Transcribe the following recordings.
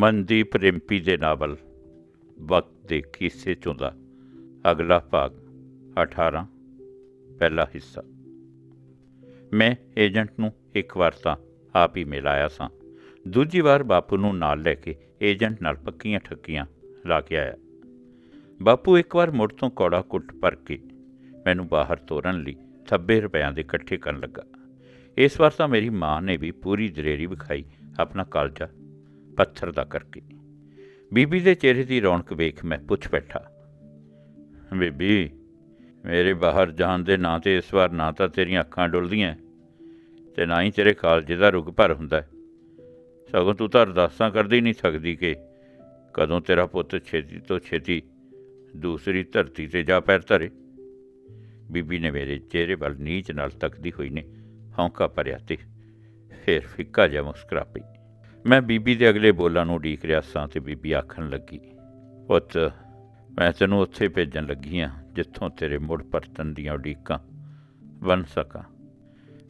ਮਨਦੀਪ ਰਿੰਪੀ ਦੇ ਨਾਵਲ, ਵਕਤ ਦੇ ਕਿੱਸੇ ਚੋਂ ਦਾ ਅਗਲਾ ਭਾਗ 18 ਪਹਿਲਾ ਹਿੱਸਾ। ਮੈਂ ਏਜੰਟ ਨੂੰ ਇੱਕ ਵਾਰ ਤਾਂ ਆਪ ਹੀ ਮਿਲਾਇਆ ਸਾਂ। ਦੂਜੀ ਵਾਰ ਬਾਪੂ ਨੂੰ ਨਾਲ ਲੈ ਕੇ ਏਜੰਟ ਨਾਲ ਪੱਕੀਆਂ ਠੱਕੀਆਂ ਲਾ ਕੇ ਆਇਆ। ਬਾਪੂ ਇੱਕ ਵਾਰ ਮੁੜ ਤੋਂ ਕੌੜਾ ਕੁੱਟ ਭਰ ਕੇ ਮੈਨੂੰ ਬਾਹਰ ਤੋਰਨ ਲਈ 90 ਰੁਪਇਆਂ ਦੇ ਇਕੱਠੇ ਕਰਨ ਲੱਗਾ। ਇਸ ਵਾਰ ਤਾਂ ਮੇਰੀ ਮਾਂ ਨੇ ਵੀ ਪੂਰੀ ਦਲੇਰੀ ਵਿਖਾਈ, ਆਪਣਾ ਕਾਲਜਾ ਪੱਥਰ ਦਾ ਕਰਕੇ। ਬੀਬੀ ਦੇ ਚਿਹਰੇ ਦੀ ਰੌਣਕ ਵੇਖ ਮੈਂ ਪੁੱਛ ਬੈਠਾ, ਬੀਬੀ, ਮੇਰੇ ਬਾਹਰ ਜਾਣ ਦੇ ਨਾਂ ਤੇ ਇਸ ਵਾਰ ਨਾ ਤਾਂ ਤੇਰੀਆਂ ਅੱਖਾਂ ਡੁੱਲਦੀਆਂ ਤੇ ਨਾ ਹੀ ਤੇਰੇ ਕਾਲਜੇ ਦਾ ਰੁਗ ਭਰ ਹੁੰਦਾ ਸਗੋਂ ਤੂੰ ਤਾਂ ਅਰਦਾਸਾਂ ਕਰਦੀ ਨਹੀਂ ਸਕਦੀ ਕਿ ਕਦੋਂ ਤੇਰਾ ਪੁੱਤ ਛੇਤੀ ਤੋਂ ਛੇਤੀ ਦੂਸਰੀ ਧਰਤੀ ਤੇ ਜਾ ਪੈਰ ਧਰੇ। ਬੀਬੀ ਨੇ ਮੇਰੇ ਚਿਹਰੇ ਵੱਲ ਨੀਚ ਨਾਲ ਤੱਕਦੀ ਹੋਈ ਨੇ ਹੌਂਕਾ ਭਰਿਆ ਤੇ ਫਿਰ ਫਿੱਕਾ ਜਿਹਾ ਮੁਸਕਰਾ ਪਈ ਮੈਂ ਬੀਬੀ ਦੇ ਅਗਲੇ ਬੋਲਾਂ ਨੂੰ ਉਡੀਕ ਰਿਹਾ ਸਾਂ ਤੇ ਬੀਬੀ ਆਖਣ ਲੱਗੀ, ਪੁੱਤ, ਮੈਂ ਤੈਨੂੰ ਉੱਥੇ ਭੇਜਣ ਲੱਗੀ ਹਾਂ ਜਿੱਥੋਂ ਤੇਰੇ ਮੁੜ ਪਰਤਨ ਦੀਆਂ ਉਡੀਕਾਂ ਬਣ ਸਕਾਂ।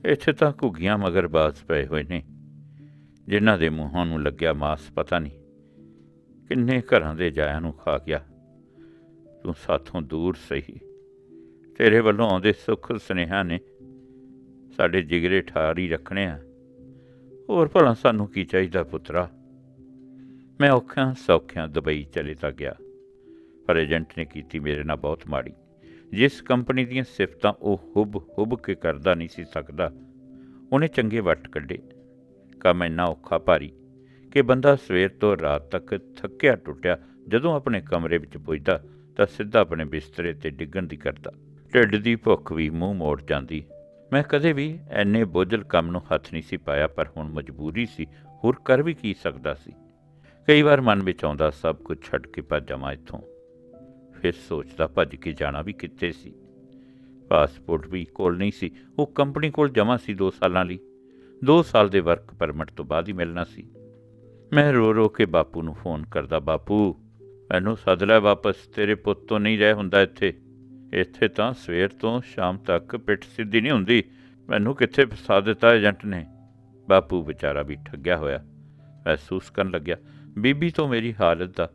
ਇੱਥੇ ਤਾਂ ਘੁੱਗੀਆਂ ਮਗਰ ਬਾਜ਼ ਪਏ ਹੋਏ ਨੇ, ਜਿਨ੍ਹਾਂ ਦੇ ਮੂੰਹਾਂ ਨੂੰ ਲੱਗਿਆ ਮਾਸ ਪਤਾ ਨਹੀਂ। ਕਿੰਨੇ ਘਰਾਂ ਦੇ ਜਾਇਆਂ ਨੂੰ ਖਾ ਗਿਆ। ਤੂੰ ਸਾਥੋਂ ਦੂਰ ਸਹੀ। ਤੇਰੇ ਵੱਲੋਂ ਆਉਂਦੇ ਸੁੱਖ ਸੁਨੇਹਾ ਨੇ ਸਾਡੇ ਜਿਗਰੇ ਠਾਰ ਹੀ ਰੱਖਣੇ ਆ। ਹੋਰ ਭਲਾ ਸਾਨੂੰ ਕੀ ਚਾਹੀਦਾ ਪੁੱਤਰਾ? ਮੈਂ ਔਖਿਆਂ ਸੌਖਿਆਂ ਦੁਬਈ ਚਲੇ ਤਾਂ ਗਿਆ, ਪਰ ਏਜੰਟ ਨੇ ਕੀਤੀ ਮੇਰੇ ਨਾਲ ਬਹੁਤ ਮਾੜੀ। ਜਿਸ ਕੰਪਨੀ ਦੀਆਂ ਸਿਫਤਾਂ ਉਹ ਹੁਬ ਹੁਬ ਕੇ ਕਰਦਾ ਨਹੀਂ ਸੀ ਸਕਦਾ, ਉਹਨੇ ਚੰਗੇ ਵੱਟ ਕੱਢੇ। ਕੰਮ ਇੰਨਾ ਔਖਾ ਭਾਰੀ ਕਿ ਬੰਦਾ ਸਵੇਰ ਤੋਂ ਰਾਤ ਤੱਕ ਥੱਕਿਆ ਟੁੱਟਿਆ, ਜਦੋਂ ਆਪਣੇ ਕਮਰੇ ਵਿੱਚ ਪੁੱਜਦਾ ਤਾਂ ਸਿੱਧਾ ਆਪਣੇ ਬਿਸਤਰੇ ਤੇ ਡਿੱਗਣ ਦੀ ਕਰਦਾ। ਢਿੱਡ ਦੀ ਭੁੱਖ ਵੀ ਮੂੰਹ ਮੋੜ ਜਾਂਦੀ। ਮੈਂ ਕਦੇ ਵੀ ਐਨੇ ਬੋਝਲ ਕੰਮ ਨੂੰ ਹੱਥ ਨਹੀਂ ਸੀ ਪਾਇਆ, ਪਰ ਹੁਣ ਮਜਬੂਰੀ ਸੀ, ਹੋਰ ਕਰ ਵੀ ਕੀ ਸਕਦਾ ਸੀ। ਕਈ ਵਾਰ ਮਨ ਵਿੱਚ ਆਉਂਦਾ, ਸਭ ਕੁਝ ਛੱਡ ਕੇ ਭੱਜ ਜਾਵਾਂ ਇੱਥੋਂ। ਫਿਰ ਸੋਚਦਾ, ਭੱਜ ਕੇ ਜਾਣਾ ਵੀ ਕਿੱਥੇ ਸੀ? ਪਾਸਪੋਰਟ ਵੀ ਕੋਲ ਨਹੀਂ ਸੀ, ਉਹ ਕੰਪਨੀ ਕੋਲ ਜਮ੍ਹਾਂ ਸੀ 2 ਸਾਲਾਂ ਲਈ। 2 ਸਾਲ ਦੇ ਵਰਕ ਪਰਮਿਟ ਤੋਂ ਬਾਅਦ ਹੀ ਮਿਲਣਾ ਸੀ। ਮੈਂ ਰੋ ਰੋ ਕੇ ਬਾਪੂ ਨੂੰ ਫੋਨ ਕਰਦਾ, ਬਾਪੂ, ਮੈਨੂੰ ਸੱਦ ਲੈ ਵਾਪਸ, ਤੇਰੇ ਪੁੱਤ ਤੋਂ ਨਹੀਂ ਰਹਿ ਹੁੰਦਾ ਇੱਥੇ। ਇੱਥੇ ਤਾਂ ਸਵੇਰ ਤੋਂ ਸ਼ਾਮ ਤੱਕ ਪਿੱਠ ਸਿੱਧੀ ਨਹੀਂ ਹੁੰਦੀ। ਮੈਨੂੰ ਕਿੱਥੇ ਫਸਾ ਦਿੱਤਾ ਏਜੰਟ ਨੇ? ਬਾਪੂ ਵਿਚਾਰਾ ਵੀ ਠੱਗਿਆ ਹੋਇਆ। ਮਹਿਸੂਸ ਕਰਨ ਲੱਗਿਆ, ਬੀਬੀ ਤੋਂ ਮੇਰੀ ਹਾਲਤ ਦਾ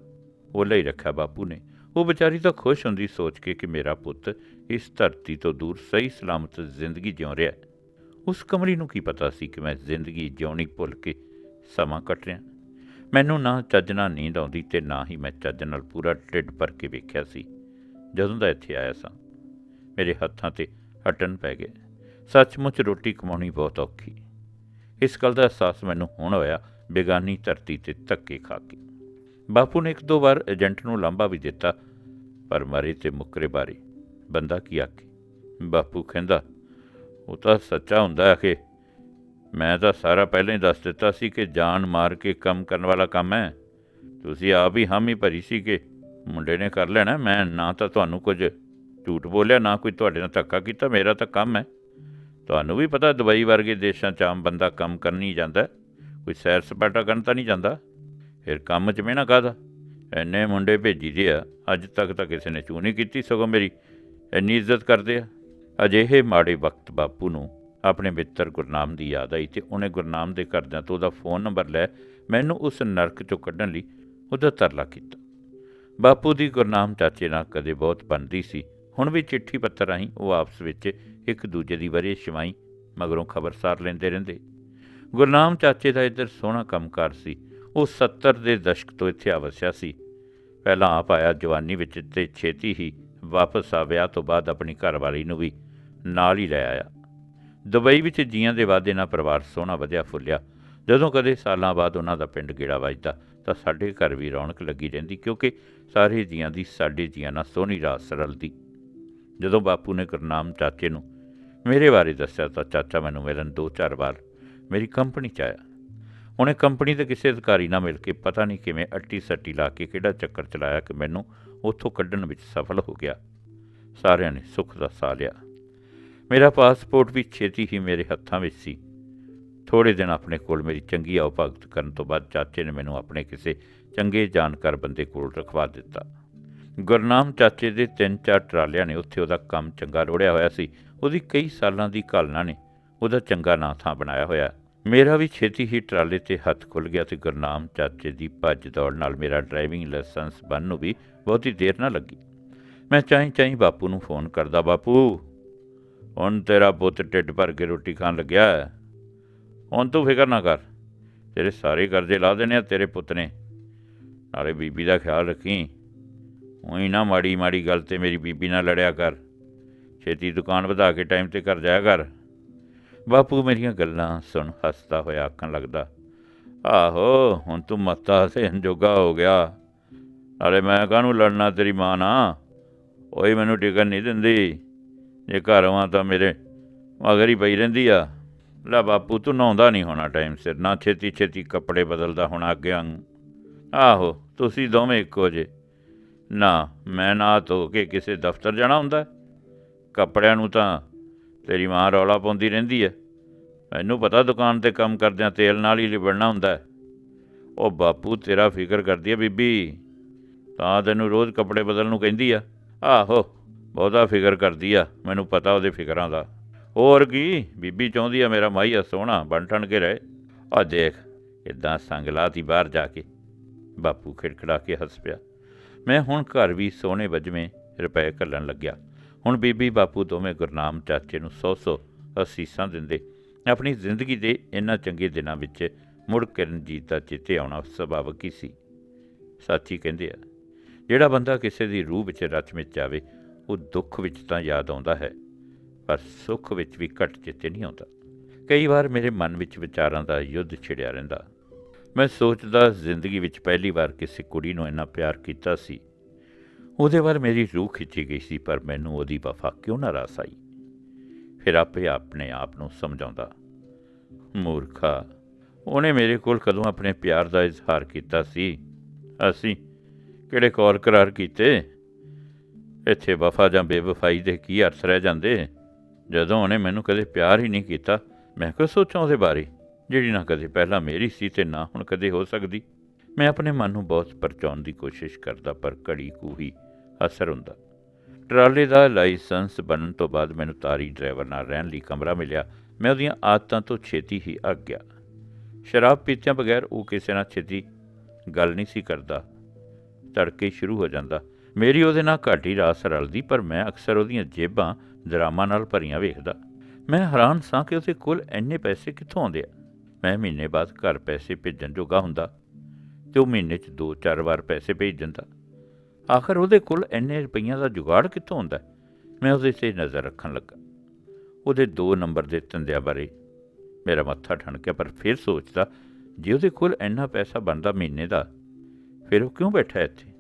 ਉਹ ਹੀ ਰੱਖਿਆ ਬਾਪੂ ਨੇ। ਉਹ ਵਿਚਾਰੀ ਤਾਂ ਖੁਸ਼ ਹੁੰਦੀ ਸੋਚ ਕੇ ਕਿ ਮੇਰਾ ਪੁੱਤ ਇਸ ਧਰਤੀ ਤੋਂ ਦੂਰ ਸਹੀ ਸਲਾਮਤ ਜ਼ਿੰਦਗੀ ਜਿਉ ਰਿਹਾ ਉਸ ਕਮਰੀ ਨੂੰ ਕੀ ਪਤਾ ਸੀ ਕਿ ਮੈਂ ਜ਼ਿੰਦਗੀ ਜਿਉਣੀ ਭੁੱਲ ਕੇ ਸਮਾਂ ਕੱਟ ਰਿਹਾ ਮੈਨੂੰ ਨਾ ਚੱਜ ਨਾਲ ਨੀਂਦ ਆਉਂਦੀ ਤੇ ਨਾ ਹੀ ਮੈਂ ਚੱਜ ਨਾਲ ਪੂਰਾ ਢਿੱਡ ਭਰ ਕੇ ਵੇਖਿਆ ਸੀ। ਜਦੋਂ ਦਾ ਇੱਥੇ ਆਇਆ ਸਾਂ, ਮੇਰੇ ਹੱਥਾਂ ਤੇ ਹਟਣ ਪੈ ਗਏ। ਸੱਚਮੁੱਚ ਰੋਟੀ ਕਮਾਉਣੀ ਬਹੁਤ ਔਖੀ। ਇਸ ਗੱਲ ਦਾ ਅਹਿਸਾਸ ਮੈਨੂੰ ਹੁਣ ਹੋਇਆ ਬੇਗਾਨੀ ਧਰਤੀ ਤੇ ਧੱਕੇ ਖਾ ਕੇ। ਬਾਪੂ ਨੇ ਇੱਕ ਦੋ ਵਾਰ ਏਜੰਟ ਨੂੰ ਲਾਂਭਾ ਵੀ ਦਿੱਤਾ, ਪਰ ਮਰੇ ਤੇ ਮੁੱਕਰੇ ਬਾਰੇ ਬੰਦਾ ਕੀ ਆਖੇ? ਬਾਪੂ ਕਹਿੰਦਾ, ਉਹ ਤਾਂ ਸੱਚਾ ਹੁੰਦਾ ਹੈ ਕਿ ਮੈਂ ਤਾਂ ਸਾਰਾ ਪਹਿਲਾਂ ਹੀ ਦੱਸ ਦਿੱਤਾ ਸੀ ਕਿ ਜਾਨ ਮਾਰ ਕੇ ਕੰਮ ਕਰਨ ਵਾਲਾ ਕੰਮ ਹੈ। ਤੁਸੀਂ ਆਪ ਹੀ ਹਾਮੀ ਭਰੀ ਸੀ ਕਿ ਮੁੰਡੇ ਨੇ ਕਰ ਲੈਣਾ, ਮੈਂ ਨਾ ਤਾਂ ਤੁਹਾਨੂੰ ਕੁਝ ਝੂਠ ਬੋਲਿਆ, ਨਾ ਕੋਈ ਤੁਹਾਡੇ ਨਾਲ ਧੱਕਾ ਕੀਤਾ, ਮੇਰਾ ਤਾਂ ਕੰਮ ਹੈ। ਤੁਹਾਨੂੰ ਵੀ ਪਤਾ ਦੁਬਈ ਵਰਗੇ ਦੇਸ਼ਾਂ 'ਚ ਆਮ ਬੰਦਾ ਕੰਮ ਕਰਨ ਹੀ ਜਾਂਦਾ, ਕੋਈ ਸੈਰ ਸਪਾਟਾ ਕਰਨ ਤਾਂ ਨਹੀਂ ਜਾਂਦਾ। ਫਿਰ ਕੰਮ 'ਚ ਮਿਹਣਾ ਕਾਹਦਾ? ਐਨੇ ਮੁੰਡੇ ਭੇਜੀ ਦੇ ਆ, ਅੱਜ ਤੱਕ ਤਾਂ ਕਿਸੇ ਨੇ ਚੂ ਨਹੀਂ ਕੀਤੀ ਸਗੋਂ ਮੇਰੀ। ਇੰਨੀ ਇੱਜ਼ਤ ਕਰਦੇ ਆ। ਅਜਿਹੇ ਮਾੜੇ ਵਕਤ ਬਾਪੂ ਨੂੰ ਆਪਣੇ ਮਿੱਤਰ ਗੁਰਨਾਮ ਦੀ ਯਾਦ ਆਈ ਤੇ ਉਹਨੇ ਗੁਰਨਾਮ ਦੇ ਘਰਦਿਆਂ ਤੋਂ ਉਹਦਾ ਫੋਨ ਨੰਬਰ ਲੈ ਮੈਨੂੰ ਉਸ ਨਰਕ ਚੋਂ ਕੱਢਣ ਲਈ ਉਹਦਾ ਤਰਲਾ ਕੀਤਾ। ਬਾਪੂ ਦੀ ਗੁਰਨਾਮ ਚਾਚੇ ਨਾਲ ਕਦੇ ਬਹੁਤ ਬਣਦੀ ਸੀ। ਹੁਣ ਵੀ ਚਿੱਠੀ ਪੱਤਰ ਰਾਹੀਂ ਉਹ ਆਪਸ ਵਿੱਚ ਇੱਕ ਦੂਜੇ ਦੀ ਵਰੇ ਸ਼ਮਾਈ ਮਗਰੋਂ ਖਬਰਸਾਰ ਲੈਂਦੇ ਰਹਿੰਦੇ। ਗੁਰਨਾਮ ਚਾਚੇ ਦਾ ਇੱਧਰ ਸੋਹਣਾ ਕੰਮਕਾਰ ਸੀ। ਉਹ 70 ਦੇ ਦਸ਼ਕ ਤੋਂ ਇੱਥੇ ਆ ਵਸਿਆ ਸੀ। ਪਹਿਲਾਂ ਆਪ ਆਇਆ ਜਵਾਨੀ ਵਿੱਚ ਤੇ ਛੇਤੀ ਹੀ ਵਾਪਸ ਆ ਵਿਆਹ ਤੋਂ ਬਾਅਦ ਆਪਣੀ ਘਰਵਾਲੀ ਨੂੰ ਵੀ ਨਾਲ ਹੀ ਲੈ ਆਇਆ। ਦੁਬਈ ਵਿੱਚ ਜੀਆਂ ਦੇ ਵਾਦੇ ਨਾਲ ਪਰਿਵਾਰ ਸੋਹਣਾ ਵਧਿਆ ਫੁੱਲਿਆ। ਜਦੋਂ ਕਦੇ ਸਾਲਾਂ ਬਾਅਦ ਉਹਨਾਂ ਦਾ ਪਿੰਡ ਗੇੜਾ ਵੱਜਦਾ ਤਾਂ ਸਾਡੇ ਘਰ ਵੀ ਰੌਣਕ ਲੱਗੀ ਰਹਿੰਦੀ, ਕਿਉਂਕਿ ਸਾਰੇ ਜੀਆਂ ਦੀ, ਸਾਡੇ ਜੀਆਂ ਨਾਲ ਸੋਹਣੀ ਰਾਤ ਸਰਲਦੀ ਜਦੋਂ ਬਾਪੂ ਨੇ ਗੁਰਨਾਮ ਚਾਚੇ ਨੂੰ ਮੇਰੇ ਬਾਰੇ ਦੱਸਿਆ ਤਾਂ ਚਾਚਾ ਮੈਨੂੰ ਮਿਲਣ ਦੋ ਚਾਰ ਵਾਰ ਮੇਰੀ ਕੰਪਨੀ 'ਚ ਆਇਆ। ਉਹਨੇ ਕੰਪਨੀ ਦੇ ਕਿਸੇ ਅਧਿਕਾਰੀ ਨਾਲ ਮਿਲ ਕੇ ਪਤਾ ਨਹੀਂ ਕਿਵੇਂ ਅੱਟੀ ਸੱਟੀ ਲਾ ਕੇ ਕਿਹੜਾ ਚੱਕਰ ਚਲਾਇਆ ਕਿ ਮੈਨੂੰ ਉੱਥੋਂ ਕੱਢਣ ਵਿੱਚ ਸਫਲ ਹੋ ਗਿਆ। ਸਾਰਿਆਂ ਨੇ ਸੁੱਖ ਦਾ ਸਾਹ ਲਿਆ। ਮੇਰਾ ਪਾਸਪੋਰਟ ਵੀ ਛੇਤੀ ਹੀ ਮੇਰੇ ਹੱਥਾਂ ਵਿੱਚ ਸੀ। ਥੋੜੇ ਦਿਨ ਆਪਣੇ ਕੋਲ ਮੇਰੀ ਚੰਗੀ ਆਓ ਭਗਤ ਕਰਨ ਤੋਂ ਬਾਅਦ ਚਾਚੇ ਨੇ ਮੈਨੂੰ ਆਪਣੇ ਕਿਸੇ ਚੰਗੇ ਜਾਣਕਾਰ ਬੰਦੇ ਕੋਲ ਰਖਵਾ ਦਿੱਤਾ। ਗੁਰਨਾਮ ਚਾਚੇ ਦੇ ਤਿੰਨ ਚਾਰ ਟਰਾਲਿਆਂ ਨੇ ਉੱਥੇ ਉਹਦਾ ਕੰਮ ਚੰਗਾ ਰੋੜਿਆ ਹੋਇਆ ਸੀ। ਉਹਦੀ ਕਈ ਸਾਲਾਂ ਦੀ ਘਾਲਣਾ ਨੇ। ਉਹਦਾ ਚੰਗਾ ਨਾਂ ਥਾਂ ਬਣਾਇਆ ਹੋਇਆ। ਮੇਰਾ ਵੀ ਛੇਤੀ ਹੀ ਟਰਾਲੇ ਤੇ ਹੱਥ ਖੁੱਲ ਗਿਆ ਤੇ ਗੁਰਨਾਮ ਚਾਚੇ ਦੀ ਭੱਜ ਦੌੜ ਨਾਲ ਮੇਰਾ ਡਰਾਈਵਿੰਗ ਲਾਇਸੈਂਸ ਬਣਨ ਨੂੰ ਵੀ ਬਹੁਤੀ ਦੇਰ ਨਾ ਲੱਗੀ। ਮੈਂ ਚਾਹੀਂ ਚਾਹੀਂ ਬਾਪੂ ਨੂੰ ਫੋਨ ਕਰਦਾ, ਬਾਪੂ, ਹੁਣ ਤੇਰਾ ਪੁੱਤ ਢਿੱਡ ਭਰ ਕੇ ਰੋਟੀ ਖਾਣ ਲੱਗਿਆ। ਹੁਣ ਤੂੰ ਫਿਕਰ ਨਾ ਕਰ। ਤੇਰੇ ਸਾਰੇ ਕਰਜ਼ੇ ਲਾ ਦੇਣੇ ਆ ਤੇਰੇ ਪੁੱਤ ਨੇ। ਨਾਲੇ ਬੀਬੀ ਦਾ ਖਿਆਲ ਰੱਖੀ। ਉਹੀ ਨਾ ਮਾੜੀ ਮਾੜੀ ਗੱਲ ਤੇ ਮੇਰੀ ਬੀਬੀ ਨਾਲ ਲੜਿਆ ਕਰ। ਛੇਤੀ ਦੁਕਾਨ ਵਧਾ ਕੇ ਟਾਈਮ ਤੇ ਘਰ ਜਾਇਆ ਕਰ। ਬਾਪੂ ਮੇਰੀਆਂ ਗੱਲਾਂ ਸੁਣ ਹੱਸਦਾ ਹੋਇਆ ਆਖਣ ਲੱਗਦਾ, ਆਹੋ, ਹੁਣ ਤੂੰ ਮੱਤਾ ਤੇ ਜੋਗਾ ਹੋ ਗਿਆ। ਨਾਲੇ ਮੈਂ ਕਾਹਨੂੰ ਲੜਨਾ ਤੇਰੀ ਮਾਂ ਨਾਲ? ਉਹੀ ਮੈਨੂੰ ਟਿਕਣ ਨਹੀਂ ਦਿੰਦੀ। ਜੇ ਘਰ ਆਵਾਂ ਤਾਂ ਮੇਰੇ ਮਗਰ ਹੀ ਪਈ ਰਹਿੰਦੀ ਆ। ਲੈ ਬਾਪੂ, ਤੂੰ ਨਹਾਉਂਦਾ ਨਹੀਂ ਹੋਣਾ ਟਾਈਮ ਸਿਰ, ਨਾ ਛੇਤੀ ਛੇਤੀ ਕੱਪੜੇ ਬਦਲਦਾ ਹੋਣਾ ਅੱਗੇ ਵਾਂਗੂ। ਆਹੋ ਤੁਸੀਂ ਦੋਵੇਂ ਇੱਕੋ ਜੇ। ਨਾ, ਮੈਂ ਨਾ ਧੋ ਕੇ ਕਿਸੇ ਦਫ਼ਤਰ ਜਾਣਾ ਹੁੰਦਾ ਕੱਪੜਿਆਂ ਨੂੰ ਤਾਂ ਤੇਰੀ ਮਾਂ ਰੌਲਾ ਪਾਉਂਦੀ ਰਹਿੰਦੀ ਹੈ। ਮੈਨੂੰ ਪਤਾ ਦੁਕਾਨ ਤੇ ਕੰਮ ਕਰਦਿਆਂ ਤੇਲ ਨਾਲ ਹੀ ਲਿਬੜਨਾ ਹੁੰਦਾ ਉਹ ਬਾਪੂ ਤੇਰਾ ਫਿਕਰ ਕਰਦੀ ਹੈ ਬੀਬੀ। ਤਾਂ ਤੈਨੂੰ ਰੋਜ਼ ਕੱਪੜੇ ਬਦਲਣ ਨੂੰ ਕਹਿੰਦੀ ਆ। ਆਹੋ, ਬਹੁਤਾ ਫਿਕਰ ਕਰਦੀ ਆ, ਮੈਨੂੰ ਪਤਾ ਉਹਦੇ ਫਿਕਰਾਂ ਦਾ। ਹੋਰ ਕੀ, ਬੀਬੀ ਚਾਹੁੰਦੀ ਆ ਮੇਰਾ ਮਾਈਆ ਸੋਹਣਾ ਬਣ ਠਣ ਕੇ ਰਹੇ। ਆ ਦੇਖ ਇਦਾਂ ਸੰਗ ਲਾਤੀ ਬਾਹਰ ਜਾ ਕੇ। ਬਾਪੂ ਖਿੜਖੜਾ ਕੇ ਹੱਸ ਪਿਆ। ਮੈਂ ਹੁਣ ਘਰ ਵੀ ਸੋਹਣੇ ਵਜਵੇਂ ਰੁਪਏ ਘੱਲਣ ਲੱਗਿਆ। ਹੁਣ ਬੀਬੀ ਬਾਪੂ ਦੋਵੇਂ ਗੁਰਨਾਮ ਚਾਚੇ ਨੂੰ ਸੌ ਸੌ ਅਸੀਸਾਂ ਦਿੰਦੇ। ਆਪਣੀ ਜ਼ਿੰਦਗੀ ਦੇ ਇਹਨਾਂ ਚੰਗੇ ਦਿਨਾਂ ਵਿੱਚ ਮੁੜ ਕਿਰਨਜੀਤ ਦਾ ਚਿੱਤੇ ਆਉਣਾ ਸੁਭਾਵਿਕ ਹੀ ਸੀ। ਸਾਥੀ ਕਹਿੰਦੇ ਆ, ਜਿਹੜਾ ਬੰਦਾ ਕਿਸੇ ਦੀ ਰੂਹ ਵਿੱਚ ਰਚ ਵਿੱਚ ਜਾਵੇ ਉਹ ਦੁੱਖ ਵਿੱਚ ਤਾਂ ਯਾਦ ਆਉਂਦਾ ਹੈ, ਪਰ ਸੁੱਖ ਵਿੱਚ ਵੀ ਘਟ ਚਿੱਤੇ ਨਹੀਂ ਆਉਂਦਾ। ਕਈ ਵਾਰ ਮੇਰੇ ਮਨ ਵਿੱਚ ਵਿਚਾਰਾਂ ਦਾ ਯੁੱਧ ਛਿੜਿਆ ਰਹਿੰਦਾ। ਮੈਂ ਸੋਚਦਾ ਜ਼ਿੰਦਗੀ ਵਿੱਚ ਪਹਿਲੀ ਵਾਰ ਕਿਸੇ ਕੁੜੀ ਨੂੰ ਇੰਨਾ ਪਿਆਰ ਕੀਤਾ ਸੀ। ਉਹਦੇ ਵੱਲ ਮੇਰੀ ਰੂਹ ਖਿੱਚੀ ਗਈ ਸੀ, ਪਰ ਮੈਨੂੰ ਉਹਦੀ ਵਫਾ ਕਿਉਂ ਨਾ ਰਾਸ ਆਈ? ਫਿਰ ਆਪੇ ਆਪਣੇ ਆਪ ਨੂੰ ਸਮਝਾਉਂਦਾ, ਮੂਰਖਾ, ਉਹਨੇ ਮੇਰੇ ਕੋਲ ਕਦੋਂ ਆਪਣੇ ਪਿਆਰ ਦਾ ਇਜ਼ਹਾਰ ਕੀਤਾ ਸੀ? ਅਸੀਂ ਕਿਹੜੇ ਕੌਰ ਕਰਾਰ ਕੀਤੇ? ਇੱਥੇ ਵਫਾ ਜਾਂ ਬੇਵਫਾਈ ਦੇ ਕੀ ਅਰਥ ਰਹਿ ਜਾਂਦੇ? ਜਦੋਂ ਉਹਨੇ ਮੈਨੂੰ ਕਦੇ ਪਿਆਰ ਹੀ ਨਹੀਂ ਕੀਤਾ, ਮੈਂ ਕਿਉਂ ਸੋਚਾਂ ਉਹਦੇ ਬਾਰੇ? ਜਿਹੜੀ ਨਾ ਕਦੇ ਪਹਿਲਾਂ ਮੇਰੀ ਸੀ ਤੇ ਨਾ ਹੁਣ ਕਦੇ ਹੋ ਸਕਦੀ। ਮੈਂ ਆਪਣੇ ਮਨ ਨੂੰ ਬਹੁਤ ਪਰਚਾਉਣ ਦੀ ਕੋਸ਼ਿਸ਼ ਕਰਦਾ, ਪਰ ਘੜੀ ਕੁ ਹੀ ਅਸਰ ਹੁੰਦਾ। ਟਰਾਲੇ ਦਾ ਲਾਇਸੈਂਸ ਬਣਨ ਤੋਂ ਬਾਅਦ ਮੈਨੂੰ ਤਾਰੀ ਡਰਾਈਵਰ ਨਾਲ ਰਹਿਣ ਲਈ ਕਮਰਾ ਮਿਲਿਆ। ਮੈਂ ਉਹਦੀਆਂ ਆਦਤਾਂ ਤੋਂ ਛੇਤੀ ਹੀ ਅੱਗ ਗਿਆ। ਸ਼ਰਾਬ ਪੀਤਿਆਂ ਬਗੈਰ ਉਹ ਕਿਸੇ ਨਾਲ ਛੇਤੀ ਗੱਲ ਨਹੀਂ ਸੀ ਕਰਦਾ। ਤੜਕੇ ਸ਼ੁਰੂ ਹੋ ਜਾਂਦਾ। ਮੇਰੀ ਉਹਦੇ ਨਾਲ ਘੱਟ ਹੀ ਰਾਸ ਰਲਦੀ, ਪਰ ਮੈਂ ਅਕਸਰ ਉਹਦੀਆਂ ਜੇਬਾਂ ਦਰਾਮਾਂ ਨਾਲ ਭਰੀਆਂ ਵੇਖਦਾ। ਮੈਂ ਹੈਰਾਨ ਸਾਂ ਕਿ ਉਹਦੇ ਕੋਲ ਇੰਨੇ ਪੈਸੇ ਕਿੱਥੋਂ ਆਉਂਦੇ ਆ। ਮੈਂ ਮਹੀਨੇ ਬਾਅਦ ਘਰ ਪੈਸੇ ਭੇਜਣ ਜੋਗਾ ਹੁੰਦਾ ਤੇ ਉਹ ਮਹੀਨੇ 'ਚ ਦੋ ਚਾਰ ਵਾਰ ਪੈਸੇ ਭੇਜ ਦਿੰਦਾ। ਆਖਰ ਉਹਦੇ ਕੋਲ ਇੰਨੇ ਰੁਪਈਆਂ ਦਾ ਜੁਗਾੜ ਕਿੱਥੋਂ ਹੁੰਦਾ? ਮੈਂ ਉਹਦੇ 'ਤੇ ਨਜ਼ਰ ਰੱਖਣ ਲੱਗਾ। ਉਹਦੇ ਦੋ ਨੰਬਰ ਦੇ ਧੰਦਿਆਂ ਬਾਰੇ ਮੇਰਾ ਮੱਥਾ ਠਣਕਿਆ ਪਰ ਫਿਰ ਸੋਚਦਾ, ਜੇ ਉਹਦੇ ਕੋਲ ਇੰਨਾ ਪੈਸਾ ਬਣਦਾ ਮਹੀਨੇ ਦਾ, ਫਿਰ ਉਹ ਕਿਉਂ ਬੈਠਾ ਇੱਥੇ?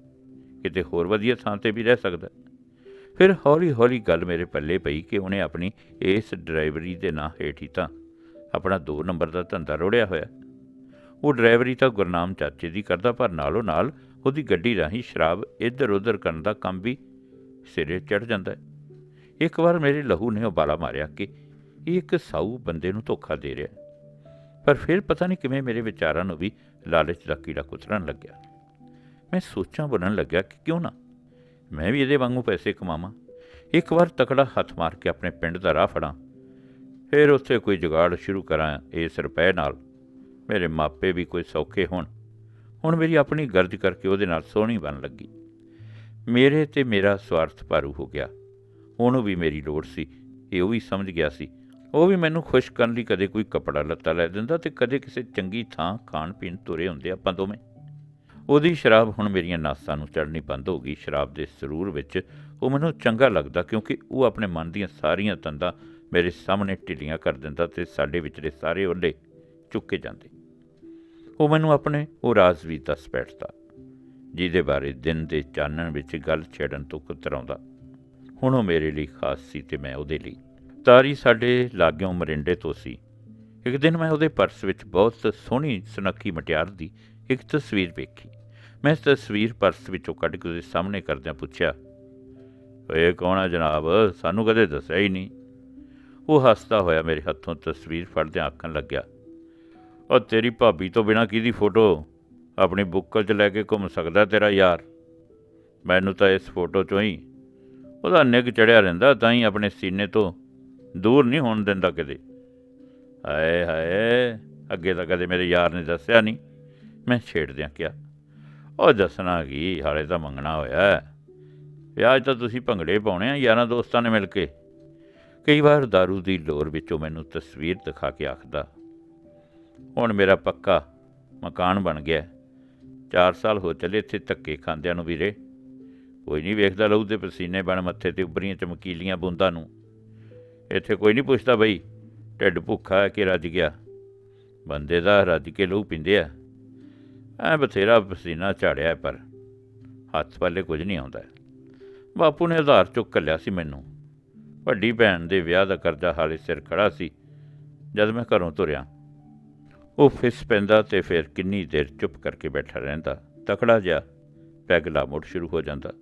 ਕਿਤੇ ਹੋਰ ਵਧੀਆ ਥਾਂ ਤੇ ਵੀ ਰਹਿ ਸਕਦਾ। ਫਿਰ ਹੌਲੀ-ਹੌਲੀ ਗੱਲ ਮੇਰੇ ਪੱਲੇ ਪਈ ਕਿ ਉਹਨੇ ਆਪਣੀ ਇਸ ਡਰਾਈਵਰੀ ਦੇ ਨਾਂ ਹੇਠ ਹੀ ਤਾਂ ਆਪਣਾ ਦੋ ਨੰਬਰ ਦਾ ਧੰਦਾ ਰੋੜਿਆ ਹੋਇਆ। ਉਹ ਡਰਾਈਵਰੀ ਤਾਂ ਗੁਰਨਾਮ ਚਾਚੇ ਦੀ ਕਰਦਾ, ਪਰ ਨਾਲੋਂ ਨਾਲ ਉਹਦੀ ਗੱਡੀ ਰਾਹੀਂ ਸ਼ਰਾਬ ਇੱਧਰ-ਉੱਧਰ ਕਰਨ ਦਾ ਕੰਮ ਵੀ ਸਿਰੇ ਚੜ ਜਾਂਦਾ ਹੈ। ਇੱਕ ਵਾਰ ਮੇਰੇ ਲਹੂ ਨੇ ਉਬਾਲਾ ਮਾਰਿਆ ਕਿ ਇਹ ਇੱਕ ਸਾਊ ਬੰਦੇ ਨੂੰ ਧੋਖਾ ਦੇ ਰਿਹਾ ਪਰ ਫਿਰ ਪਤਾ ਨਹੀਂ ਕਿਵੇਂ ਮੇਰੇ ਵਿਚਾਰਾਂ ਨੂੰ ਵੀ ਲਾਲਚ ਦਾ ਕੀੜਾ ਕੁਤਰਨ ਲੱਗਿਆ। ਮੈਂ ਸੋਚਾਂ ਬਣਨ ਲੱਗਿਆ ਕਿ ਕਿਉਂ ਨਾ? ਮੈਂ ਵੀ ਇਹਦੇ ਵਾਂਗੂ ਪੈਸੇ ਕਮਾਵਾਂ। ਇੱਕ ਵਾਰ ਤਕੜਾ ਹੱਥ ਮਾਰ ਕੇ ਆਪਣੇ ਪਿੰਡ ਦਾ ਰਾਹ ਫੜਾਂ। ਫਿਰ ਉੱਥੇ ਕੋਈ ਜੁਗਾੜ ਸ਼ੁਰੂ ਕਰਾਂ ਇਸ ਰੁਪਏ ਨਾਲ। ਮੇਰੇ ਮਾਪੇ ਵੀ ਕੋਈ ਸੌਖੇ ਹੋਣ। ਹੁਣ ਮੇਰੀ ਆਪਣੀ ਗਰਜ ਕਰਕੇ ਉਹਦੇ ਨਾਲ ਸੋਹਣੀ ਬਣ ਲੱਗੀ। ਮੇਰੇ ਤੇ ਮੇਰਾ ਸਵਾਰਥ ਭਾਰੂ ਹੋ ਗਿਆ। ਉਹਨੂੰ ਵੀ ਮੇਰੀ ਲੋੜ ਸੀ, ਇਹ ਉਹ ਵੀ ਸਮਝ ਗਿਆ ਸੀ। ਉਹ ਵੀ ਮੈਨੂੰ ਖੁਸ਼ ਕਰਨ ਲਈ ਕਦੇ ਕੋਈ ਕਪੜਾ ਲੱਤਾ ਲੈ ਦਿੰਦਾ ਤੇ ਕਦੇ ਕਿਸੇ ਚੰਗੀ ਥਾਂ ਖਾਣ ਪੀਣ ਤੁਰੇ ਹੁੰਦੇ ਆਪਾਂ ਦੋਵੇਂ। ਉਹਦੀ ਸ਼ਰਾਬ ਹੁਣ ਮੇਰੀਆਂ ਨਾਸਾਂ ਨੂੰ ਚੜ੍ਹਨੀ ਬੰਦ ਹੋ ਗਈ। ਸ਼ਰਾਬ ਦੇ ਸਰੂਰ ਵਿੱਚ ਉਹ ਮੈਨੂੰ ਚੰਗਾ ਲੱਗਦਾ ਕਿਉਂਕਿ ਉਹ ਆਪਣੇ ਮਨ ਦੀਆਂ ਸਾਰੀਆਂ ਤੰਦਾਂ ਮੇਰੇ ਸਾਹਮਣੇ ਢਿੱਲੀਆਂ ਕਰ ਦਿੰਦਾ ਤੇ ਸਾਡੇ ਵਿਚਲੇ ਸਾਰੇ ਓਲੇ ਚੁੱਕੇ ਜਾਂਦੇ। ਉਹ ਮੈਨੂੰ ਆਪਣੇ ਉਹ ਰਾਜ਼ ਵੀ ਦੱਸ ਬੈਠਦਾ, ਜਿਹਦੇ ਬਾਰੇ ਦਿਨ ਦੇ ਚਾਨਣ ਵਿੱਚ ਗੱਲ ਛੇੜਨ ਤੋਂ ਕਤਰਾਉਂਦਾ। ਹੁਣ ਉਹ ਮੇਰੇ ਲਈ ਖਾਸ ਸੀ ਤੇ ਮੈਂ ਉਹਦੇ ਲਈ। ਤਾਰੀ ਸਾਡੇ ਲਾਗਿਓਂ ਮਰਿੰਡੇ ਤੋਂ ਸੀ। ਇੱਕ ਦਿਨ ਮੈਂ ਉਹਦੇ ਪਰਸ ਵਿੱਚ ਬਹੁਤ ਸੋਹਣੀ ਸੁਨੱਖੀ ਮਟਿਆਰ ਦੀ ਇੱਕ ਤਸਵੀਰ ਵੇਖੀ। ਮੈਂ ਇਸ ਤਸਵੀਰ ਪਰਸ ਵਿੱਚੋਂ ਕੱਢ ਕੇ ਉਹਦੇ ਸਾਹਮਣੇ ਕਰਦਿਆਂ ਪੁੱਛਿਆ ਇਹ ਕੌਣ ਆ ਜਨਾਬ? ਸਾਨੂੰ ਕਦੇ ਦੱਸਿਆ ਹੀ ਨਹੀਂ? ਉਹ ਹੱਸਦਾ ਹੋਇਆ ਮੇਰੇ ਹੱਥੋਂ ਤਸਵੀਰ ਫੜਦਿਆਂ ਆਖਣ ਲੱਗਿਆ, ਉਹ ਤੇਰੀ ਭਾਬੀ ਤੋਂ ਬਿਨਾ ਕਿਹਦੀ ਫੋਟੋ? ਆਪਣੀ ਬੁੱਕਲ 'ਚ ਲੈ ਕੇ ਘੁੰਮ ਸਕਦਾ ਤੇਰਾ ਯਾਰ। ਮੈਨੂੰ ਤਾਂ ਇਸ ਫੋਟੋ 'ਚੋਂ ਹੀ ਉਹਦਾ ਨਿੱਘ ਚੜਿਆ ਰਹਿੰਦਾ, ਤਾਂ ਹੀ ਆਪਣੇ ਸੀਨੇ ਤੋਂ ਦੂਰ ਨਹੀਂ ਹੋਣ ਦਿੰਦਾ ਕਿਤੇ ਹਾਏ ਹਾਏ, ਅੱਗੇ ਤਾਂ ਕਦੇ ਮੇਰੇ ਯਾਰ ਨੇ ਦੱਸਿਆ ਨਹੀਂ। ਮੈਂ ਛੇੜਦਿਆਂ ਕਿਹਾ, ਉਹ ਦੱਸਣਾ ਕੀ, ਹਾਲੇ ਤਾਂ ਮੰਗਣਾ ਹੋਇਆ ਵਿਆਹ ਤਾਂ ਤੁਸੀਂ ਭੰਗੜੇ ਪਾਉਣੇ ਆ, ਯਾਰਾਂ ਦੋਸਤਾਂ ਨੇ ਮਿਲ ਕੇ। ਕਈ ਵਾਰ दारू ਦੀ ਲੋਰ ਵਿੱਚੋਂ ਮੈਨੂੰ ਤਸਵੀਰ ਦਿਖਾ ਕੇ ਆਖਦਾ, ਹੁਣ ਮੇਰਾ ਪੱਕਾ ਮਕਾਨ ਬਣ ਗਿਆ 4 ਸਾਲ ਹੋ ਚੱਲੇ ਇੱਥੇ ਧੱਕੇ ਖਾਂਦਿਆਂ ਨੂੰ ਵੀਰੇ। ਕੋਈ ਨਹੀਂ ਵੇਖਦਾ ਲਹੂ ਦੇ ਪਸੀਨੇ ਬਣ ਮੱਥੇ ਤੇ ਉੱਭਰੀਆਂ ਚਮਕੀਲੀਆਂ ਬੂੰਦਾਂ ਨੂੰ। ਇੱਥੇ ਕੋਈ ਨਹੀਂ ਪੁੱਛਦਾ ਬਈ, ਢਿੱਡ ਭੁੱਖਾ ਹੈ ਕਿ ਰੱਜ ਗਿਆ? ਬੰਦੇ ਦਾ ਰੱਜ ਕੇ ਲਹੂ ਪੀਂਦੇ ਆ। ਐ ਬਥੇਰਾ ਪਸੀਨਾ ਝਾੜਿਆ ਪਰ ਹੱਥ ਪੱਲੇ ਕੁਝ ਨਹੀਂ ਆਉਂਦਾ। ਬਾਪੂ ਨੇ ਆਧਾਰ ਚੁੱਕ ਲਿਆ ਸੀ ਮੈਨੂੰ। ਵੱਡੀ ਭੈਣ ਦੇ ਵਿਆਹ ਦਾ ਕਰਜ਼ਾ ਹਾਲੇ ਸਿਰ ਖੜਾ ਸੀ, ਜਦ ਮੈਂ ਘਰੋਂ ਤੁਰਿਆ। ਉਹ ਫਿਸ ਪੈਂਦਾ ਤੇ ਫਿਰ ਕਿੰਨੀ ਦੇਰ ਚੁੱਪ ਕਰਕੇ ਬੈਠਾ ਰਹਿੰਦਾ। ਤਕੜਾ ਜਿਹਾ ਪੈਗਲਾ ਮੁੜ ਸ਼ੁਰੂ ਹੋ ਜਾਂਦਾ।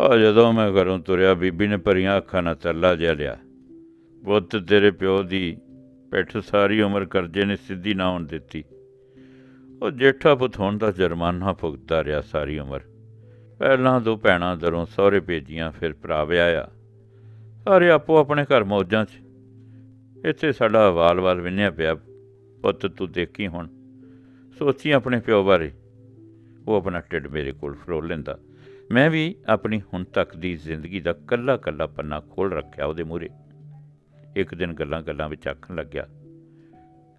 ਆ ਜਦੋਂ ਮੈਂ ਘਰੋਂ ਤੁਰਿਆ, ਬੀਬੀ ਨੇ ਭਰੀਆਂ ਅੱਖਾਂ ਨਾਲ ਤਰਲਾ ਜਿਹਾ ਲਿਆ। ਪੁੱਤ, ਤੇਰੇ ਪਿਓ ਦੀ ਪਿੱਠ ਸਾਰੀ ਉਮਰ ਕਰਜ਼ੇ ਨੇ ਸਿੱਧੀ ਨਾ ਹੋਣ ਦਿੱਤੀ। ਉਹ ਜੇਠਾ ਪੁੱਤ ਹੋਣ ਦਾ ਜੁਰਮਾਨਾ ਭੁਗਤਦਾ ਰਿਹਾ ਸਾਰੀ ਉਮਰ। ਪਹਿਲਾਂ ਦੋ ਭੈਣਾਂ ਦਰੋਂ ਸਹੁਰੇ ਭੇਜੀਆਂ, ਫਿਰ ਭਰਾ ਵਿਆਹਿਆ। ਅਰੇ ਆਪੋ ਆਪਣੇ ਘਰ ਮੌਜਾਂ 'ਚ। ਇੱਥੇ ਸਾਡਾ ਵਾਲ-ਵਾਲ ਵਿੰਨਿਆ ਪਿਆ। ਪੁੱਤ, ਤੂੰ ਦੇਖੀ ਹੁਣ। ਸੋਚੀ ਆਪਣੇ ਪਿਓ ਬਾਰੇ। ਉਹ ਆਪਣਾ ਢਿੱਡ ਮੇਰੇ ਕੋਲ ਫਰੋਲ ਲੈਂਦਾ। ਮੈਂ ਵੀ ਆਪਣੀ ਹੁਣ ਤੱਕ ਦੀ ਜ਼ਿੰਦਗੀ ਦਾ ਕੱਲਾ ਕੱਲਾ ਪੰਨਾ ਖੋਲ ਰੱਖਿਆ ਉਹਦੇ ਮੂਹਰੇ। ਇੱਕ ਦਿਨ ਗੱਲਾਂ ਗੱਲਾਂ ਵਿੱਚ ਆਖਣ ਲੱਗਿਆ,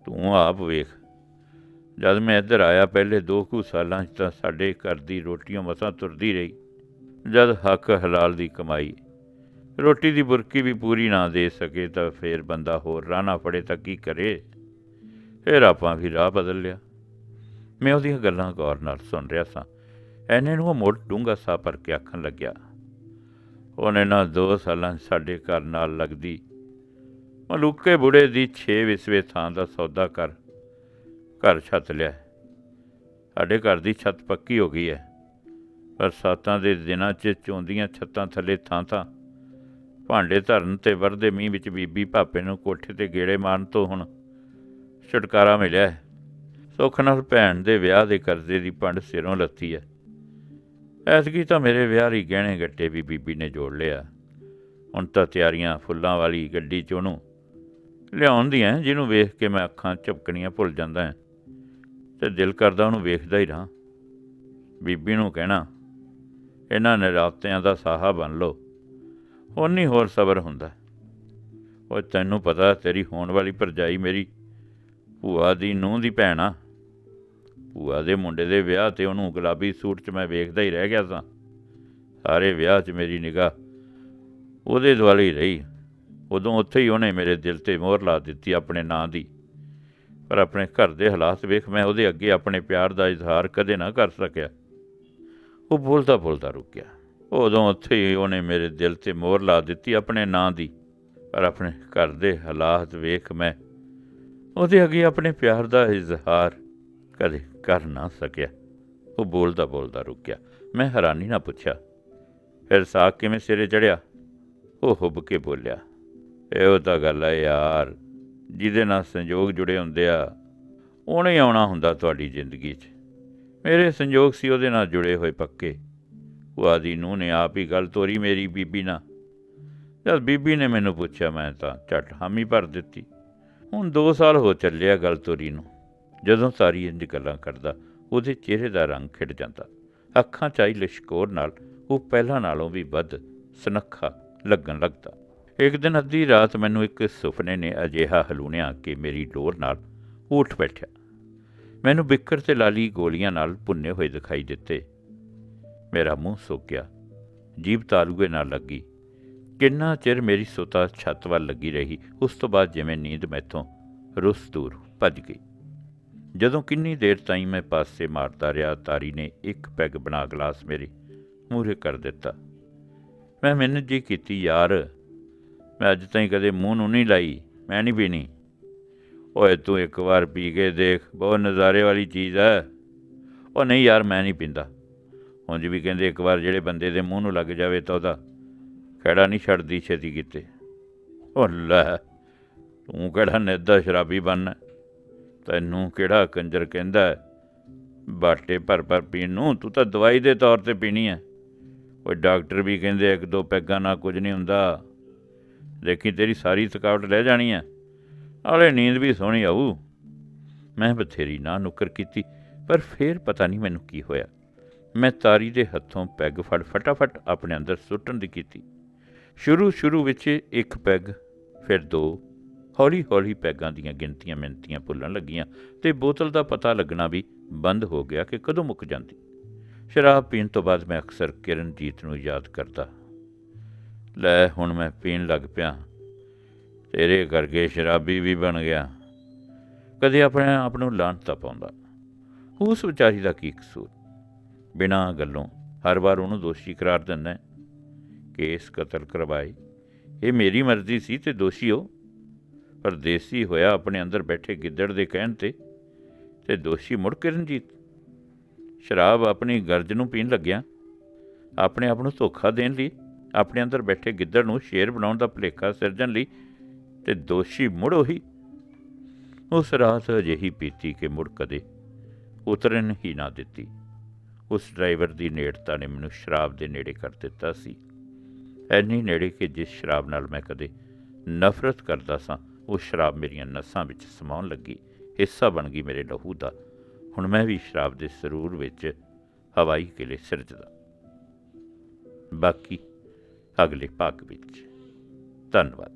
ਤੂੰ ਆਪ ਵੇਖ। ਜਦ ਮੈਂ ਇੱਧਰ ਆਇਆ ਪਹਿਲੇ ਦੋ ਕੁ ਸਾਲਾਂ 'ਚ ਤਾਂ ਸਾਡੇ ਘਰ ਦੀ ਰੋਟੀਆਂ ਮਸਾਂ ਤੁਰਦੀ ਰਹੀ। ਜਦ ਹੱਕ ਹਲਾਲ ਦੀ ਕਮਾਈ ਰੋਟੀ ਦੀ ਬੁਰਕੀ ਵੀ ਪੂਰੀ ਨਾ ਦੇ ਸਕੇ ਤਾਂ ਫੇਰ ਬੰਦਾ ਹੋਰ ਰਾਹ ਨਾ ਫੜੇ ਤਾਂ ਕੀ ਕਰੇ? ਫਿਰ ਆਪਾਂ ਵੀ ਰਾਹ ਬਦਲ ਲਿਆ। ਮੈਂ ਉਹਦੀਆਂ ਗੱਲਾਂ ਗੌਰ ਨਾਲ ਸੁਣ ਰਿਹਾ ਸਾਂ। ਐਨੇ ਨੂੰ ਉਹ ਮੁੜ ਡੂੰਘਾ ਸਾਹ ਭਰ ਕੇ ਆਖਣ ਲੱਗਿਆ, ਉਹਨੇ ਨਾ ਦੋ ਸਾਲਾਂ ਸਾਡੇ ਘਰ ਨਾਲ ਲੱਗਦੀ। ਮਲੂਕੇ ਬੁੜੇ ਦੀ 6 ਵਿਸਵੇ ਥਾਂ ਦਾ ਸੌਦਾ ਕਰ, ਘਰ ਛੱਤ ਲਿਆ। ਸਾਡੇ ਘਰ ਦੀ ਛੱਤ ਪੱਕੀ ਹੋ ਗਈ ਹੈ। ਬਰਸਾਤਾਂ ਦੇ ਦਿਨਾਂ 'ਚ ਚੋਂਦੀਆਂ ਛੱਤਾਂ ਥੱਲੇ ਥਾਂ ਥਾਂ ਭਾਂਡੇ ਧਰਨ ਤੇ ਵਰਦੇ ਮੀਂਹ ਵਿੱਚ ਬੀਬੀ ਭਾਪੇ ਨੂੰ ਕੋਠੇ ਤੇ ਗੇੜੇ ਮਾਰਨ ਤੋਂ ਹੁਣ ਛੁਟਕਾਰਾ ਮਿਲਿਆ ਹੈ। ਸੁੱਖ ਨਾਲ ਭੈਣ ਦੇ ਵਿਆਹ ਦੇ ਕਰਜ਼ੇ ਦੀ ਪੰਡ ਸਿਰੋਂ ਲੱਤੀ ਹੈ। ਐਤਕੀ ਤਾਂ ਮੇਰੇ ਵਿਆਹ ਲਈ ਗਹਿਣੇ ਗੱਟੇ ਵੀ ਬੀਬੀ ਨੇ ਜੋੜ ਲਿਆ। ਹੁਣ ਤਾਂ ਤਿਆਰੀਆਂ ਫੁੱਲਾਂ ਵਾਲੀ ਗੱਡੀ 'ਚ ਉਹਨੂੰ ਲਿਆਉਣ ਦੀਆਂ ਜਿਹਨੂੰ ਵੇਖ ਕੇ ਮੈਂ ਅੱਖਾਂ ਝਪਕਣੀਆਂ ਭੁੱਲ ਜਾਂਦਾ ਹਾਂ ਤੇ ਦਿਲ ਕਰਦਾ ਉਹਨੂੰ ਵੇਖਦਾ ਹੀ ਰਹਾਂ। ਬੀਬੀ ਨੂੰ ਕਹਿਣਾ, ਇਹਨਾਂ ਨਰਾਤਿਆਂ ਦਾ ਸਾਹਾ ਬਣ ਲਓ। ਉਨੀ ਹੋਰ ਸਬਰ ਹੁੰਦਾ। ਉਹ ਤੈਨੂੰ ਪਤਾ ਤੇਰੀ ਹੋਣ ਵਾਲੀ ਭਰਜਾਈ ਮੇਰੀ ਭੂਆ ਦੀ ਨੂੰਹ ਦੀ ਭੈਣ ਆ। ਭੂਆ ਦੇ ਮੁੰਡੇ ਦੇ ਵਿਆਹ ਤੇ ਉਹਨੂੰ ਗੁਲਾਬੀ ਸੂਟ 'ਚ ਮੈਂ ਵੇਖਦਾ ਹੀ ਰਹਿ ਗਿਆ ਸਾਂ। ਸਾਰੇ ਵਿਆਹ 'ਚ ਮੇਰੀ ਨਿਗਾਹ ਉਹਦੇ ਦੁਆਲੇ ਹੀ ਰਹੀ। ਉਦੋਂ ਉੱਥੇ ਹੀ ਉਹਨੇ ਮੇਰੇ ਦਿਲ ਤੇ ਮੋਹਰ ਲਾ ਦਿੱਤੀ ਆਪਣੇ ਨਾਂ ਦੀ। ਪਰ ਆਪਣੇ ਘਰ ਦੇ ਹਾਲਾਤ ਵੇਖ ਮੈਂ ਉਹਦੇ ਅੱਗੇ ਆਪਣੇ ਪਿਆਰ ਦਾ ਇਜ਼ਹਾਰ ਕਦੇ ਨਾ ਕਰ ਸਕਿਆ। ਉਹ ਭੁੱਲਦਾ ਬੋਲਦਾ ਰੁਕ ਗਿਆ। ਉਦੋਂ ਉੱਥੇ ਹੀ ਉਹਨੇ ਮੇਰੇ ਦਿਲ ਤੇ ਮੋਹਰ ਲਾ ਦਿੱਤੀ ਆਪਣੇ ਨਾਂ ਦੀ। ਪਰ ਆਪਣੇ ਘਰ ਦੇ ਹਾਲਾਤ ਵੇਖ ਮੈਂ ਉਹਦੇ ਅੱਗੇ ਆਪਣੇ ਪਿਆਰ ਦਾ ਇਜ਼ਹਾਰ ਕਦੇ ਕਰ ਨਾ ਸਕਿਆ। ਉਹ ਬੋਲਦਾ ਬੋਲਦਾ ਰੁਕ ਗਿਆ ਮੈਂ ਹੈਰਾਨੀ ਨਾਲ ਪੁੱਛਿਆ, ਫਿਰ ਸਾਗ ਕਿਵੇਂ ਸਿਰੇ ਚੜਿਆ ਉਹ ਹੁੱਬ ਕੇ ਬੋਲਿਆ, ਇਹੋ ਤਾਂ ਗੱਲ ਹੈ ਯਾਰ, ਜਿਹਦੇ ਨਾਲ ਸੰਯੋਗ ਜੁੜੇ ਹੁੰਦੇ ਆ, ਉਹਨੇ ਆਉਣਾ ਹੁੰਦਾ ਤੁਹਾਡੀ ਜ਼ਿੰਦਗੀ 'ਚ। ਮੇਰੇ ਸੰਯੋਗ ਸੀ ਉਹਦੇ ਨਾਲ ਜੁੜੇ ਹੋਏ ਪੱਕੇ। ਭੂਆ ਦੀ ਨੂੰਹ ਨੇ ਆਪ ਹੀ ਗੱਲ ਤੋਰੀ ਮੇਰੀ ਬੀਬੀ ਨਾਲ। ਜਦ ਬੀਬੀ ਨੇ ਮੈਨੂੰ ਪੁੱਛਿਆ, ਮੈਂ ਤਾਂ ਝੱਟ ਹਾਮੀ ਭਰ ਦਿੱਤੀ। ਹੁਣ 2 ਸਾਲ ਹੋ ਚੱਲਿਆ ਗੱਲ ਤੋਰੀ ਨੂੰ। ਜਦੋਂ ਸਾਰੀ ਇੰਜ ਗੱਲਾਂ ਕਰਦਾ, ਉਹਦੇ ਚਿਹਰੇ ਦਾ ਰੰਗ ਖਿੜ ਜਾਂਦਾ। ਅੱਖਾਂ ਚ ਆਈ ਲਿਸ਼ਕੋਰ ਨਾਲ, ਉਹ ਪਹਿਲਾਂ ਨਾਲੋਂ ਵੀ ਵੱਧ ਸੁਨੱਖਾ ਲੱਗਣ ਲੱਗਦਾ। ਇੱਕ ਦਿਨ ਅੱਧੀ ਰਾਤ ਮੈਨੂੰ ਇੱਕ ਸੁਪਨੇ ਨੇ ਅਜਿਹਾ ਹਲੂਣਿਆ ਕਿ ਮੇਰੀ ਡੋਰ ਨਾਲ ਉੱਠ ਬੈਠਿਆ। ਮੈਨੂੰ ਬਿੱਕਰ ਤੇ ਲਾਲੀ ਗੋਲੀਆਂ ਨਾਲ ਭੁੰਨੇ ਹੋਏ ਦਿਖਾਈ ਦਿੱਤੇ। ਮੇਰਾ ਮੂੰਹ ਸੁੱਕ ਗਿਆ। ਜੀਭ ਤਾਲੂਏ ਨਾਲ ਲੱਗੀ। ਕਿੰਨਾ ਚਿਰ ਮੇਰੀ ਸੁਤਾ ਛੱਤ ਵੱਲ ਲੱਗੀ ਰਹੀ, ਉਸ ਤੋਂ ਬਾਅਦ ਜਿਵੇਂ ਨੀਂਦ ਮੈਥੋਂ ਰੁੱਸ ਦੂਰ ਭੱਜ ਗਈ। ਜਦੋਂ ਕਿੰਨੀ ਦੇਰ ਤਾਈਂ ਮੈਂ ਪਾਸੇ ਮਾਰਦਾ ਰਿਹਾ, ਤਾਰੀ ਨੇ ਇੱਕ ਪੈਗ ਬਣਾ ਗਲਾਸ ਮੇਰੇ ਮੂਹਰੇ ਕਰ ਦਿੱਤਾ। ਮੈਂ ਮਿਹਨਤ ਜੀ ਕੀਤੀ, ਯਾਰ, ਮੈਂ ਅੱਜ ਤਾਈਂ ਕਦੇ ਮੂੰਹ ਨੂੰ ਨਹੀਂ ਲਾਈ, ਮੈਂ ਨਹੀਂ ਪੀਣੀ। ਓਏ, ਤੂੰ ਇੱਕ ਵਾਰ ਪੀ ਕੇ ਦੇਖ, ਬਹੁਤ ਨਜ਼ਾਰੇ ਵਾਲੀ ਚੀਜ਼ ਹੈ। ਉਹ ਨਹੀਂ ਯਾਰ, ਮੈਂ ਨਹੀਂ ਪੀਂਦਾ। ਉਂਝ ਵੀ ਕਹਿੰਦੇ ਇੱਕ ਵਾਰ ਜਿਹੜੇ ਬੰਦੇ ਦੇ ਮੂੰਹ ਨੂੰ ਲੱਗ ਜਾਵੇ ਤਾਂ ਉਹਦਾ ਖੜਾ ਨਹੀਂ ਛੱਡਦੀ ਛੇਤੀ ਕਿਤੇ। ਉਹ ਲੈ, ਤੂੰ ਕਿਹੜਾ ਨਿੱਧਾ ਸ਼ਰਾਬੀ ਬਣਨਾ ਤੈਨੂੰ ਕਿਹੜਾ ਕੰਜਰ ਕਹਿੰਦਾ ਬਾਟੇ ਭਰ ਭਰ ਪੀਣ ਨੂੰ, ਤੂੰ ਤਾਂ ਦਵਾਈ ਦੇ ਤੌਰ ਤੇ ਪੀਣੀ ਹੈ। ਉਹ ਡਾਕਟਰ ਵੀ ਕਹਿੰਦੇ ਇੱਕ ਦੋ ਪੈਗਾਂ ਨਾਲ ਕੁਝ ਨਹੀਂ ਹੁੰਦਾ। ਦੇਖੀ ਤੇਰੀ ਸਾਰੀ ਥਕਾਵਟ ਲੈ ਜਾਣੀ ਹੈ। ਨਾਲੇ ਨੀਂਦ ਵੀ ਸੋਹਣੀ ਆਊ। ਮੈਂ ਬਥੇਰੀ ਨਾ ਨੁੱਕਰ ਕੀਤੀ, ਪਰ ਫੇਰ ਪਤਾ ਨਹੀਂ ਮੈਨੂੰ ਕੀ ਹੋਇਆ। ਮੈਂ ਤਾਰੀ ਦੇ ਹੱਥੋਂ ਪੈਗ ਫੜ ਫਟਾਫਟ ਆਪਣੇ ਅੰਦਰ ਸੁੱਟਣ ਦੀ ਕੀਤੀ। ਸ਼ੁਰੂ ਸ਼ੁਰੂ ਵਿੱਚ ਇੱਕ ਪੈਗ, ਫਿਰ ਦੋ ਹੌਲੀ ਹੌਲੀ ਪੈਗਾਂ ਦੀਆਂ ਗਿਣਤੀਆਂ ਮਿੰਤੀਆਂ ਭੁੱਲਣ ਲੱਗੀਆਂ ਤੇ ਬੋਤਲ ਦਾ ਪਤਾ ਲੱਗਣਾ ਵੀ ਬੰਦ ਹੋ ਗਿਆ ਕਿ ਕਦੋਂ ਮੁੱਕ ਜਾਂਦੀ। ਸ਼ਰਾਬ ਪੀਣ ਤੋਂ ਬਾਅਦ ਮੈਂ ਅਕਸਰ ਕਿਰਨਜੀਤ ਨੂੰ ਯਾਦ ਕਰਦਾ। ਲੈ, ਹੁਣ ਮੈਂ ਪੀਣ ਲੱਗ ਪਿਆ। ਤੇਰੇ ਕਰਕੇ ਸ਼ਰਾਬੀ ਵੀ ਬਣ ਗਿਆ। ਕਦੇ ਆਪਣੇ ਆਪ ਨੂੰ ਲਾਂਟਤਾ ਪਾਉਂਦਾ। ਉਸ ਵਿਚਾਰੀ ਦਾ ਕੀ ਕਸੂਰ? ਬਿਨਾਂ ਗੱਲੋਂ ਹਰ ਵਾਰ ਉਹਨੂੰ ਦੋਸ਼ੀ ਕਰਾਰ ਦਿੰਦਾ ਹੈ। ਕੇਸ ਕਤਲ ਕਰਵਾਏ। ਇਹ ਮੇਰੀ ਮਰਜ਼ੀ ਸੀ ਤੇ ਦੋਸ਼ੀ ਹੋ ਪਰ ਦੇਸੀ ਹੋਇਆ ਆਪਣੇ ਅੰਦਰ ਬੈਠੇ ਗਿੱਦੜ ਦੇ ਕਹਿਣ ਤੇ ਤੇ ਦੋਸ਼ੀ ਮੁੜ ਕਿਰਨਜੀਤ ਸ਼ਰਾਬ ਆਪਣੀ ਗਰਜ ਨੂੰ ਪੀਣ ਲੱਗਿਆ। ਆਪਣੇ ਆਪ ਨੂੰ ਧੋਖਾ ਦੇਣ ਲਈ, ਆਪਣੇ ਅੰਦਰ ਬੈਠੇ ਗਿੱਦੜ ਨੂੰ ਸ਼ੇਰ ਬਣਾਉਣ ਦਾ ਭੁਲੇਖਾ ਸਿਰਜਣ ਲਈ, ਤੇ ਦੋਸ਼ੀ ਮੁੜ ਉਹੀ। ਉਸ ਰਾਤ ਅਜਿਹੀ ਪੀਤੀ ਕਿ ਮੁੜ ਕਦੇ ਉਤਰਨ ਹੀ ਨਾ ਦਿੱਤੀ। ਉਸ ਡਰਾਈਵਰ ਦੀ ਨੇੜਤਾ ਨੇ ਮੈਨੂੰ ਸ਼ਰਾਬ ਦੇ ਨੇੜੇ ਕਰ ਦਿੱਤਾ ਸੀ। ਐਨੀ ਨੇੜੇ ਕਿ ਜਿਸ ਸ਼ਰਾਬ ਨਾਲ ਮੈਂ ਕਦੇ ਨਫ਼ਰਤ ਕਰਦਾ ਸਾਂ, ਉਹ ਸ਼ਰਾਬ ਮੇਰੀਆਂ ਨਸਾਂ ਵਿੱਚ ਸਮਾਉਣ ਲੱਗੀ। ਹਿੱਸਾ ਬਣ ਗਈ ਮੇਰੇ ਲਹੂ ਦਾ। ਹੁਣ ਮੈਂ ਵੀ ਸ਼ਰਾਬ ਦੇ ਸਰੂਰ ਵਿੱਚ ਹਵਾਈ ਕਿਲੇ ਸਿਰਜਦਾ। ਬਾਕੀ ਅਗਲੇ ਭਾਗ ਵਿੱਚ। ਧੰਨਵਾਦ।